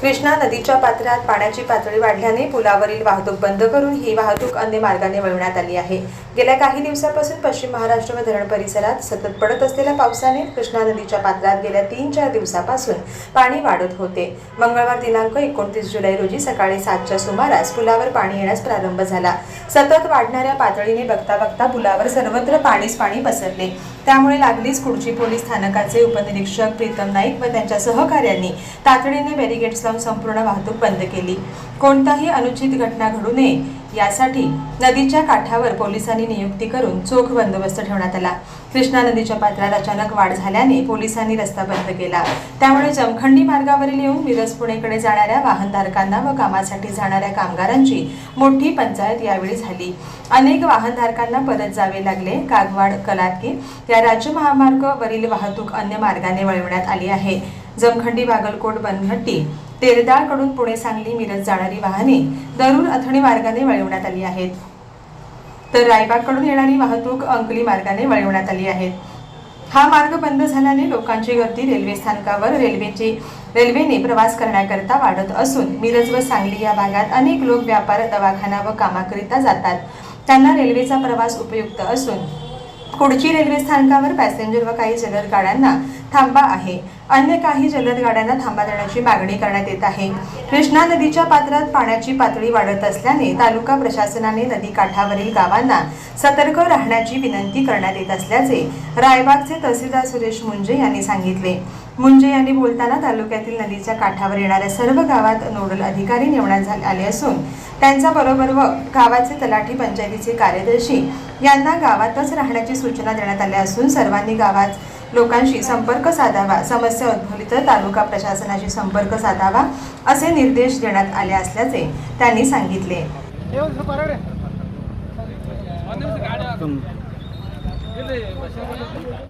कृष्णा नदीच्या पात्रात पाण्याची पातळी वाढल्याने पुलावरील वाहतूक बंद करून ही वाहतूक अन्य मार्गाने वळवण्यात आली आहे. गेल्या काही दिवसापासून पश्चिम महाराष्ट्र व धरण परिसरात सतत पडत असलेल्या पावसाने कृष्णा नदीच्या पात्रात गेल्या तीन चार दिवसापासून पाणी वाढत होते. मंगळवार दिनांक एकोणतीस जुलै रोजी सकाळी सातच्या सुमारास पुलावर पाणी येण्यास प्रारंभ झाला. सतत वाढणाऱ्या पातळीने बघता बघता पुलावर सर्वत्र पाणीच पाणी पसरले. त्यामुळे लागलीच कुडची पोलीस स्थानकाचे उपनिरीक्षक प्रीतम नाईक व त्यांच्या सहकाऱ्यांनी तातडीने बॅरिगेट्स लावून संपूर्ण वाहतूक बंद केली. कोणताही अनुचित घटना घडू नये यासाठी नदीच्या काठावर पोलिसांनी नियुक्ती करून चोख बंदोबस्त ठेवण्यात आला. कृष्णा नदीच्या पात्रात अचानक वाढ झाल्याने पोलिसांनी रस्ता बंद केला. त्यामुळे जमखंडी मार्गावरील येऊन मिरज पुणेकडे जाणाऱ्या वाहनधारकांना व कामासाठी जाणाऱ्या कामगारांची मोठी पंचायत यावेळी झाली. अनेक वाहनधारकांना परत जावे लागले. कागवाड कलाटके या राज्य महामार्गावरील वाहतूक अन्य मार्गाने वळवण्यात आली आहे. जमखंडी बागलकोट बनघट्टी तेरदाळकडून पुणे सांगली मिरज जाणारी वाहने दरुर अथणी मार्गाने वळवण्यात आली आहेत. तर रायबागकडून येणारी वाहतूक अंकली मार्गाने वळवण्यात आली आहे. हा मार्ग बंद झाल्याने लोकांची गर्दी रेल्वे स्थानकावर रेल्वेची रेल्वेने प्रवास करण्याकरता वाढत असून मिरज व सांगली या भागात अनेक लोक व्यापार दवाखाना व कामाकरिता जातात. त्यांना रेल्वेचा प्रवास उपयुक्त असून पुढची रेल्वे स्थानकावर पॅसेंजर व काही जलद गाड्यांना थांबा आहे. अन्य काही जलद गाड्यांना थांबा देण्याची मागणी करण्यात येत आहे. कृष्णा नदीच्या पात्रात पाण्याची पातळी वाढत असल्याने तालुका प्रशासनाने नदी काठावरील गावांना सतर्क राहण्याची विनंती करण्यात येत असल्याचे रायबागचे तहसीलदार सुरेश मुंजे यांनी सांगितले. मुंजे यांनी बोलताना तालुक्यातील नदीच्या काठावर येणाऱ्या सर्व गावात नोडल अधिकारी नेमण्यात झाले आले असून त्यांच्या बरोबर व गावाचे तलाठी पंचायतीचे कार्यदर्शी यांना गावातच राहण्याची सूचना देण्यात आल्या असून सर्वांनी गावात लोकांशी संपर्क साधावा. समस्या उद्भवली तर तालुका प्रशासनाशी संपर्क साधावा असे निर्देश देण्यात आले असल्याचे त्यांनी सांगितले.